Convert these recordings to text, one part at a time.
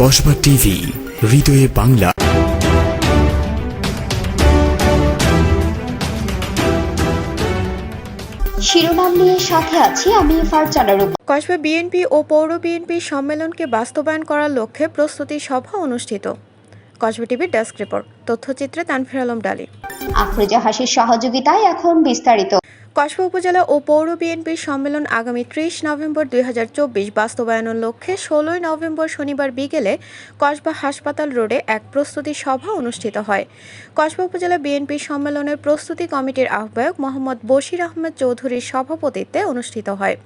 Kasba TV হৃদয়ে বাংলা। শিরোনাম নিয়ে সাথে আছি আমি ফারজানা রূপা। কসবা বিএনপি ও পৌর বিএনপির সম্মেলনকে বাস্তবায়ন করার লক্ষ্যে প্রস্তুতি সভা অনুষ্ঠিত। কসবা টিভির ডেস্ক রিপোর্ট তথ্যচিত্রে তানফির আলম ডালি। আফরোজা হাসির সহযোগিতায় এখন বিস্তারিত। কসবা উপজেলা ও পৌর বিএনপির সম্মেলন আগামী ত্রিশ নভেম্বর দুই হাজার চব্বিশ বাস্তবায়নের লক্ষ্যে ষোলোই নভেম্বর শনিবার বিকেলে কসবা হাসপাতাল রোডে এক প্রস্তুতি সভা অনুষ্ঠিত হয়। কসবা উপজেলা বিএনপির সম্মেলনের প্রস্তুতি কমিটির আহ্বায়ক মোহাম্মদ বশির আহমেদ চৌধুরীর সভাপতিত্বে অনুষ্ঠিত হয়।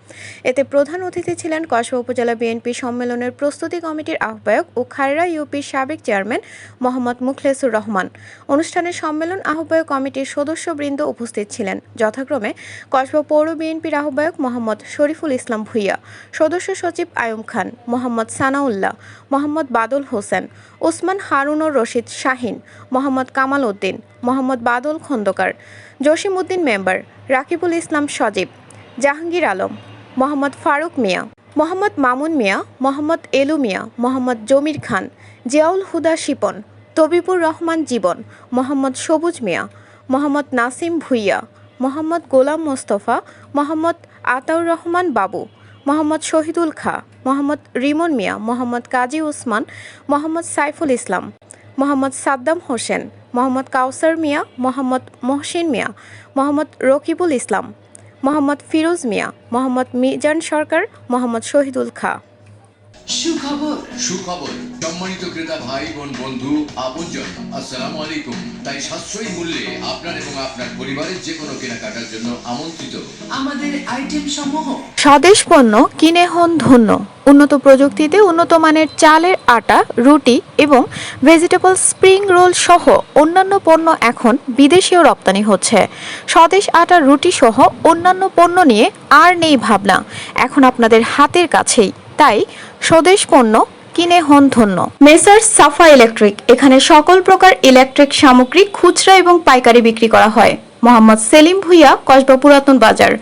এতে প্রধান অতিথি ছিলেন কসবা উপজেলা বিএনপি সম্মেলনের প্রস্তুতি কমিটির আহ্বায়ক ও খায়রা ইউপির সাবেক চেয়ারম্যান মোহাম্মদ মুখলেসুর রহমান। অনুষ্ঠানে সম্মেলন আহ্বায়ক কমিটির সদস্যবৃন্দ উপস্থিত ছিলেন। যথাক্রমে কসবা পৌর বিএনপির আহ্বায়ক মোহাম্মদ শরীফুল ইসলাম ভুইয়া, সদস্য সচিব আয়ুম খান, মোহাম্মদ সানাউল্লাহ, মোহাম্মদ বাদল হোসেন, ওসমান হারুনুর রশিদ শাহিন, মোহাম্মদ কামাল উদ্দিন, মোহাম্মদ বাদল খন্দকার, জসিম উদ্দিন মেম্বার, রাকিবুল ইসলাম সজীব, জাহাঙ্গীর আলম, মোহাম্মদ ফারুক মিয়া, মোহাম্মদ মামুন মিয়া, মোহাম্মদ এলু মিয়া, মোহাম্মদ জমির খান, জিয়াউল হুদা শিপন, তবিবুর রহমান জীবন, মোহাম্মদ সবুজ মিয়া, মোহাম্মদ নাসিম ভুইয়া মোহাম্মদ গোলাম মোস্তফা, মোহাম্মদ আতাউর রহমান বাবু, মোহাম্মদ শহীদুল খা, মোহাম্মদ রিমন মিয়া, মোহাম্মদ কাজী ওসমান, মোহাম্মদ সাইফুল ইসলাম, মোহাম্মদ সাদ্দাম হোসেন, মোহাম্মদ কাউসার মিয়া, মোহাম্মদ মহসিন মিয়া, মোহাম্মদ রকিবুল ইসলাম, মোহাম্মদ ফিরোজ মিয়া, মোহাম্মদ মিজান সরকার, মোহাম্মদ শহীদুল খা। সুখবর। সুখবর। সম্মানিত ক্রেতা ভাই বোন বন্ধু আপনজন আসসালামু আলাইকুম। তাই সাশ্রয়ী মূল্যে আপনার এবং আপনার পরিবারের যে কোনো কেনাকাটার জন্য আমন্ত্রিত। আমাদের আইটেম সমূহ। স্বদেশ পণ্য কিনে হন ধন্য। উন্নত প্রযুক্তিতে উন্নত মানের চালের আটা রুটি এবং ভেজিটেবল স্প্রিং রোল সহ অন্যান্য পণ্য এখন বিদেশেও রপ্তানি হচ্ছে। স্বদেশ আটা রুটি সহ অন্যান্য পণ্য নিয়ে আর নেই ভাবনা। এখন আপনাদের হাতের কাছেই তাই স্বদেশ পণ্য কিনে হন ধন্য। মেসার্স সাফা ইলেকট্রিক এখানে সকল প্রকার ইলেকট্রিক সামগ্রী, খুচরা এবং পাইকারি বিক্রি করা হয়। মোহাম্মদ সেলিম ভুইয়া, কসবা পুরাতন বাজার,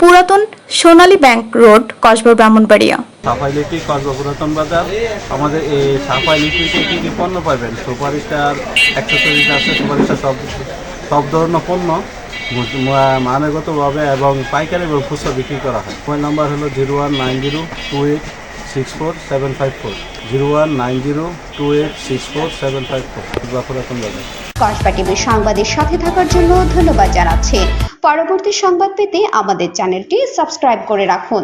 পুরাতন সোনালী ব্যাংক রোড, কসবা ব্রাহ্মণবাড়িয়া। সাফাই লিট্রিক কসবা পুরাতন বাজার, আমাদের এই সাফাই লিট্রিকে কী কী পণ্য পাবেন সুপার স্টার অ্যাক্সেসরিজ আছে সুপার স্টার সব সব ধরনের পণ্য। মানগতভাবে এবং পাইকারি এবং খুচরা বিক্রি করা হয়। ফোন নাম্বার হলো zero one nine zero two eight six four seven five four zero one nine zero two eight six four seven five four পুরাতন বাজার কসবা টিভির সংবাদের সাথে থাকার জন্য ধন্যবাদ জানাচ্ছি। পরবর্তী সংবাদ পেতে আমাদের চ্যানেলটি সাবস্ক্রাইব করে রাখুন।